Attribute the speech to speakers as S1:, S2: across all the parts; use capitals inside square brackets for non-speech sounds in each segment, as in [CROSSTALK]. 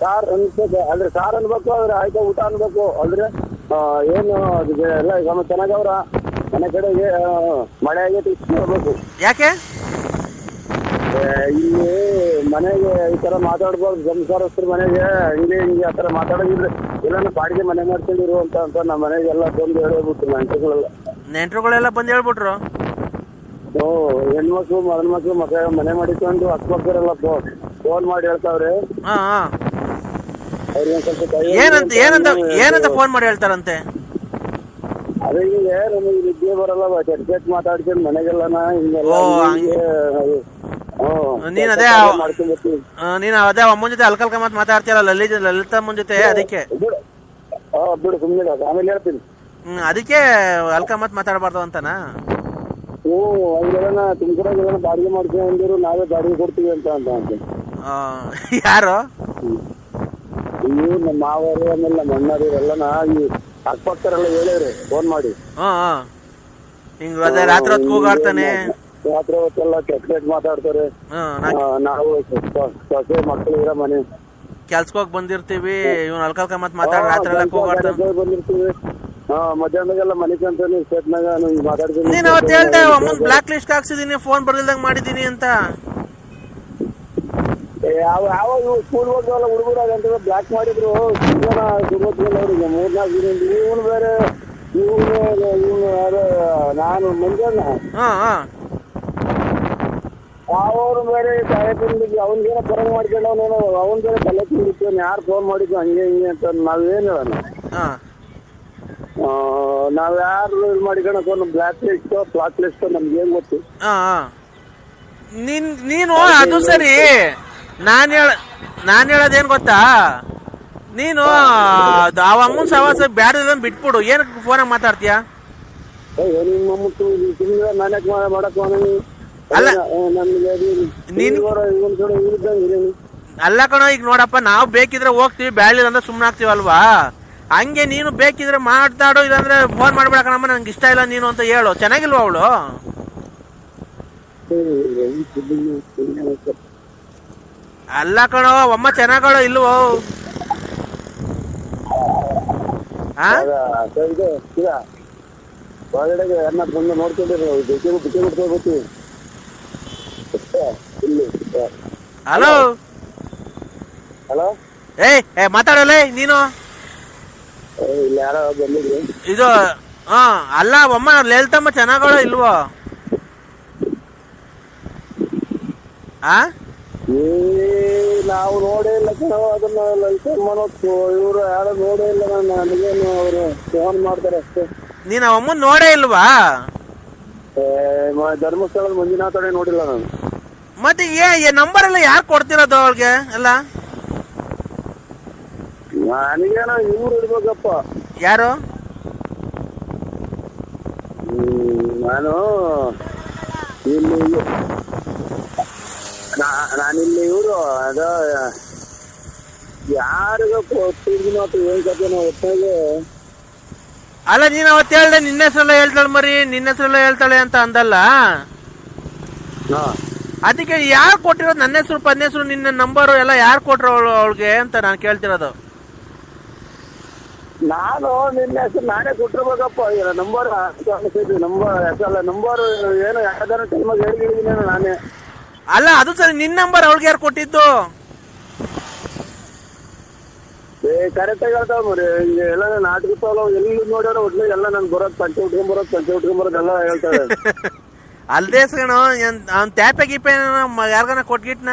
S1: Sir ಅನ್ಬೇಕು ಅಂದ್ರೆ sir ಅನ್ಬೇಕು ಅಂದ್ರೆ ಆಯ್ತಾ ಊಟ ಅನ್ಬೇಕು. ಅಂದ್ರೆ ಏನು ಎಲ್ಲ ಗಮ ಚೆನ್ನಾಗವ್ರ. ಮನೆ ಕಡೆಗೆ ಮಳೆ ಆಗೈತೆ ಇಸ್ಕೊಳ್ಬೇಕು
S2: ಯಾಕೆ?
S1: ಇಲ್ಲಿ ಮನೆಗೆ ಈ ತರ ಮಾತಾಡ್ಬಾರ್ದು. ಸಂಸಾರಸ್ಥರ ಮನೆಗೆ ಹಿಂಗೆ ಹಿಂಗೆ ಆ ತರ ಮಾತಾಡೋದಿದ್ರೆ ಇಲ್ಲ ಬಾಡಿಗೆ ಮನೆ ಮಾಡ್ಕೊಂಡಿರು ಅಂತ ಅಂತ ನಮ್ಮ ಮನೆಗೆಲ್ಲ ಬಂದು ಹೇಳ್ಬಿಟ್ಟು ನೆಂಟರುಗಳೆಲ್ಲ
S2: ನೆಂಟರುಗಳೆಲ್ಲ ಬಂದು ಹೇಳ್ಬಿಟ್ರು?
S1: ಓ ಹೆಣ್ಮಕ್ಳು ಮಗನ ಮಕ್ಳು ಮಗ ಮನೆ ಮಾಡಿಕೊಂಡು ಅಕ್ಕಪಕ್ಕರೆಲ್ಲ ಫೋನ್ ಮಾಡಿ ಹೇಳ್ತಾವ್ರೆ.
S2: ಹಾ ಹಾ
S1: ಅವ್ರಿಗೆ ಒಂದ್ ಸ್ವಲ್ಪ ದಯ
S2: ಏನಂತ ಏನಂತ ಏನಂತ ಫೋನ್ ಮಾಡಿ ಹೇಳ್ತಾರಂತೆ?
S1: ಅದೇ ಹಿಂಗೆ ನಮಗೆ ನಿದ್ದೆ ಬರಲ್ಲ ಚೆಕ್ ಮಾತಾಡ್ಕೊಂಡು ಮನೆಗೆಲ್ಲನ ಹಿಂಗೆಲ್ಲ.
S2: ನೀನ್ ಅದೇ ನೀನ್ ಅದೇ ಅಮ್ಮನ ಜೊತೆ ಅಲ್ಕಲ್ಕ ಮಾತ್ ಮಾತಾಡ್ತೀಯಲ್ಲ ಲಲಿತ ಲಲಿತ ಅಮ್ಮನ ಜೊತೆ ಅದಕ್ಕೆ?
S1: ಬಿಡು. ಸುಮ್ಮನೆ ಆಮೇಲೆ ಹೇಳ್ತೀನಿ.
S2: ಹ್ಮ್ ಅದಕ್ಕೆ ಅಲ್ಕ ಮಾತ್ ಮಾತಾಡಬಾರ್ದು ಅಂತನಾ?
S1: ಹ್ಞೂ ಅವ್ರೆಲ್ಲ ತುಮಕೂರಾಗ ಬಾಡಿಗೆ ಮಾಡ್ಕೊಂಡಿರು ನಾವೇ ಬಾಡಿಗೆ ಕೊಡ್ತೀವಿ ಅಂತ ಅಂತ
S2: ಯಾರು?
S1: ಇವು ನಮ್ಮ ಮಾವರು ಆಮೇಲೆ ನಮ್ಮ ಅಣ್ಣರು ಎಲ್ಲನ ಈ ಅಕ್ಕಪಕ್ಕರೆಲ್ಲ ಹೇಳಿವ್ರಿ ಫೋನ್ ಮಾಡಿ.
S2: ಹ್ಮ್ ಹಿಂಗ್ ಅದೇ ರಾತ್ರಿ ಹೊತ್ತು ಕೂಗಾಡ್ತಾನೆ.
S1: ರಾತ್ರಿ ಹೊತ್ತೆಲ್ಲ ಕೆಟ್ಟ ಕೆಟ್ಟ ಮಾತಾಡ್ತಾರೆ. ಆ, ನಾವು ಸ- ಸೊಸೆ ಮಕ್ಕಳು ಇರೋ ಮನೆ.
S2: ಕೆಲ್ಸಕ್ಕೆ ಹೋಗಿ ಬಂದಿರ್ತೀವಿ ಇವ್ನು ಅಲ್ಕಲ್ಕ ಮತ್ತೆ ಮಾತಾಡ ರಾತ್ರಿ ಎಲ್ಲ ಕೂಗಾಡ್ತಾನೆ.
S1: ಬಂದಿರ್ತೀವಿ. ಹಾ ಅಂತ ಸ್ಟೇಟ್ನಾಗ ಮಾತಾಡ್ತೀನಿ
S2: ನೀನ್ ಅವತ್ತು ಹೇಳ್ದೆ ಅಮ್ಮನ್ ಬ್ಲಾಕ್ ಲಿಸ್ಟ್ ಹಾಕ್ಸಿದೀನಿ ಫೋನ್ ಬರ್ದಿಲ್ದಂಗ್ ಮಾಡಿದೀನಿ ಅಂತ.
S1: ಯಾವ ಯಾವ ಇವು ಸ್ಕೂಲ್ ಹೋಗ್ತಾವಲ್ಲ ಹುಡುಗರು ಅಂತ ಬ್ಲಾಕ್ ಮಾಡಿದ್ರು. ಸುಮತ್ಗಳು ಅವ್ರಿಗೆ ಮೂರ್ನಾಲ್ಕು ದಿನ ಇವನು ಬೇರೆ ಇವನು ಇವನು ಯಾರು ನಾನು ಮಂಜಣ್ಣ.
S2: ಹಾ ಹಾ.
S1: ಅವರು ಬೇರೆ ತಲೆ ತಿಂದಿದ್ವಿ. ಅವನಿಗೇನೋ ಪರಂಗ್ ಮಾಡ್ಕೊಂಡವನು ಅವನ ಬೇರೆ ತಲೆ ತಿಂದಿತ್ತು. ಯಾರು ಫೋನ್ ಮಾಡಿದ್ದು ಹಂಗೆ ಹಿಂಗೆ ಅಂತ ನಾವೇನು
S2: ಹಾ.
S1: ನಾವ್ ಯಾರು ಇದು ಮಾಡಿಕೊಂಡು ಒಂದು ಬ್ಲಾಕ್ ಲಿಸ್ಟ್ ಬ್ಲಾಕ್ ಲಿಸ್ಟ್ ನಮ್ಗೆ ಏನ್ ಗೊತ್ತು?
S2: ಹಾ. ನೀನ್ ನೀನು ಅದು ಸರಿ. ನಾನ್ ಹೇಳ ನಾನು ಹೇಳೋದೇನು ಗೊತ್ತಾ? ನೀನು ಅವ ಅಮ್ಮನ ಸವಾಸ ಬ್ಯಾಡ ಬಿಟ್ಬಿಡು. ಏನಕ್ಕೆ ಫೋನಾಗ ಮಾತಾಡ್ತೀಯ? ಅಲ್ಲ. ಅಲ್ಲ ಕಣೋ ಈಗ ನೋಡಪ್ಪ ನಾವು ಬೇಕಿದ್ರೆ ಹೋಗ್ತೀವಿ ಬ್ಯಾಳಿಲ್ಲ ಅಂದ್ರೆ ಸುಮ್ಮನೆ ಆಗ್ತೀವಲ್ವಾ ಹಂಗೆ ನೀನು ಬೇಕಿದ್ರೆ ಮಾತಾಡೋ ಇಲ್ಲಾಂದ್ರೆ ಫೋನ್ ಮಾಡ್ಬೇಡ ಕಣಮ್ಮ ನಂಗೆ ಇಷ್ಟ ಇಲ್ಲ ನೀನು ಅಂತ ಹೇಳು. ಚೆನ್ನಾಗಿಲ್ವಾ ಅವಳು? ಅಲ್ಲ ಕಣೋ ಅಮ್ಮ ಚೆನ್ನಾಗಳು ಇಲ್ವೋ?
S1: ಹೊರಗಡೆಗೆ ಅನ್ನ ಬಂದು ನೋಡ್ಕೊಂಡಿರೋ ಇಲ್ಲಿ
S2: ಹಲೋ?
S1: ಹಲೋ?
S2: ಏ ಏ ಮಾತಾಡಲ್ಲ ನೀನು?
S1: ಇಲ್ಲ ಯಾರೋ ಬಂದಿದ್ರಿ.
S2: ಇದು ಹಾ ಅಲ್ಲ ಅಮ್ಮ ಲೇಲ್ತಮ್ಮ ಚೆನ್ನಾಗಳು ಇಲ್ವೋ? ಆ?
S1: ಏ ನಾವು ನೋಡೇ ಇಲ್ಲ ಕಣೋ ಅದನ್ನ ಮನೋ ಮಾಡೋದು ಇವರು ಯಾರು ನೋಡೇ ಇಲ್ಲ ನಾನು ನನಗೇನು ಅವರು ಫೋನ್ ಮಾಡ್ತಾರೆ ಅಷ್ಟೇ.
S2: ನೀನ್ ಅವಮ್ಮ ನೋಡೇ ಇಲ್ವಾ?
S1: ಏ, ಮ- ಧರ್ಮಸ್ಥಳದ ಮಂಜುನಾಥನೇ ನೋಡಿಲ್ಲ ನಾನು.
S2: ಮತ್ತೆ ಏ ನಂಬರ್ ಎಲ್ಲ ಯಾರು ಕೊಡ್ತಿರೋದು ಅವಳಿಗೆ ಎಲ್ಲ?
S1: ನನಗೇನೋ ಇವ್ರು ಇರ್ಬೇಕಪ್ಪ.
S2: ಯಾರು?
S1: ಹ್ಮ್, ನಾನು ಇಲ್ಲಿ ನಾನಿಲ್ಲಿ ಇವರು ಅದ ಯಾರಿಗ ಕೊಟ್ಟಿದ್ದೀನಿ ಅಥವಾ ಏನ್ ಕಥೆನೋ ಒಟ್ಟಾಗೆ
S2: ಅಲ್ಲ ನೀನ್ ಅವತ್ತು ಹೇಳ್ದೆ ನಿನ್ನ ಹೆಸರೆಲ್ಲ ಹೇಳ್ತಾಳೆ ಮರಿ ನಿನ್ನ ಹೆಸರೆಲ್ಲ ಹೇಳ್ತಾಳೆ ಅಂತ ಅಂದಲ್ಲ?
S1: ಹಾ.
S2: ಅದಕ್ಕೆ ಯಾರು ಕೊಟ್ಟಿರೋದು ನನ್ನ ಹೆಸರು ಪನ್ನ ಹೆಸರು ನಿನ್ನ ನಂಬರ್ ಎಲ್ಲ ಯಾರು ಕೊಟ್ರು ಅವಳು ಅವಳಿಗೆ ಅಂತ ನಾನು ಕೇಳ್ತಿರೋದು?
S1: ನಾನು ನಿನ್ನ ಹೆಸರು ನಾನೇ ಕೊಟ್ಟಿರ್ಬೇಕಪ್ಪ ನಂಬರ್ ನಂಬರ್ ನಂಬರ್ ಏನು ಯಾವ್ದಾರು ಟೈಮಾಗ ಹೇಳಿದ್ದೀನಿ ನಾನೇ.
S2: ಅಲ್ಲ ಅದು ಸರಿ ನಿನ್ ನಂಬರ್ ಅವಳಿಗೆ ಯಾರು ಕೊಟ್ಟಿದ್ದು?
S1: ಏ ಕರೆಕ್ಟ್ ಆಗಿ ಹೇಳ್ತಾವ ಮರಿ ಎಲ್ಲ ನಾಟಕ ತಾವ ಎಲ್ಲಿ ನೋಡ್ಯಾರ ಒಟ್ಲಿ ಎಲ್ಲ ನನ್ ಬರೋದ್ ಪಂಚೆ ಉಟ್ಕೊಂಬರೋದ್ ಪಂಚೆ ಉಟ್ಕೊಂಬರೋದ್ ಎಲ್ಲ ಹೇಳ್ತಾರೆ [LAUGHS]
S2: ಅಲ್ದೇ ಕಣೋ ಅವ್ನ್ ಟ್ಯಾಪೆ ಗೀಪೆ ಯಾರ್ಗನ ಕೊಟ್ಗಿಟ್ನ?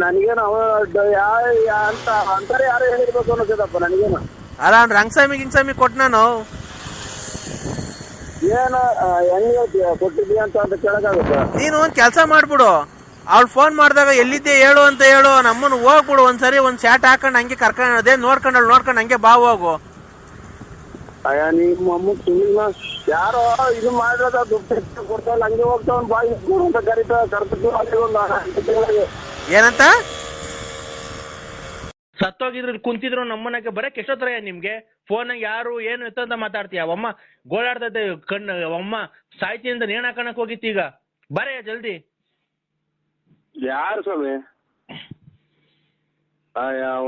S1: ನನಗೇನು ಅವ ಡ- ಯಾ ಯಾ- ಅಂತ ಅಂತಾರೆ ಯಾರು ಹೇಳಿರ್ಬೇಕು ಅನ್ನಿಸ್ತದಪ್ಪ ನನಗೇನು.
S2: ಅಲ್ಲ ಅವ್ನ್ ರಂಗಸ್ವಾಮಿ ಗಿಂಗಸ್ವಾಮಿ ಕೊಟ್ನ ನಾನು
S1: ಏನು ಹೆಂಗೆ ಕೊಟ್ಟಿದ್ದೀಯ ಅಂತ ಅಂತ ಕೇಳಕ್ಕಾಗುತ್ತ?
S2: ನೀನು ಒಂದ್ ಕೆಲಸ ಮಾಡ್ಬಿಡು. ಅವ್ಳು ಫೋನ್ ಮಾಡಿದಾಗ ಎಲ್ಲಿದ್ದೆ ಹೇಳು ಅಂತ ಹೇಳು. ನಮ್ಮನ್ನು ಹೋಗ್ಬಿಡು. ಒಂದ್ಸರಿ ಒಂದ್ ಶಾಟ್ ಹಾಕೊಂಡು ಹಂಗೆ ಕರ್ಕೊಂಡು ಅದೇ ನೋಡ್ಕೊಂಡು ಅವ್ಳು ನೋಡ್ಕೊಂಡು ಹಂಗೆ ಬಾ ಹೋಗು.
S1: ಅಯ್ಯ ನಿಮ್ಮ ಅಮ್ಮ ಸುಮ್ಮನೆ ಯಾರೋ ಇದು ಮಾಡಿರೋದ ದುಡ್ಡು ಕೊಡ್ತಾವಲ್ಲ ಹಂಗೆ ಹೋಗ್ತಾವನ್ ಬಾಯಿ ಅಂತ ಕರಿತಾ ಕರ್ತಿದ್ದು ಅಲ್ಲಿ ಒಂದು.
S2: ಏನಂತ? ಸತ್ತೋಗಿದ್ರು ಇಲ್ಲಿ ಕುಂತಿದ್ರು ನಮ್ಮನೆಗೆ ಬರಕ್ ಎಷ್ಟೊತ್ತರ ನಿಮ್ಗೆ. ಫೋನ್ ಯಾರು ಏನು ಎತ್ತಂತ ಮಾತಾಡ್ತೀಯ? ಅವಮ್ಮ ಗೋಳಾಡ್ತೈತೆ ಕಣ್ಣು ಅವಮ್ಮ ಅಂತ ನೇಣ ಹಾಕಣಕ್ ಹೋಗಿತ್ತು ಈಗ. ಬರೇ ಜಲ್ದಿ.
S1: ಯಾರು ಸ್ವಾಮಿ? ಯಾವ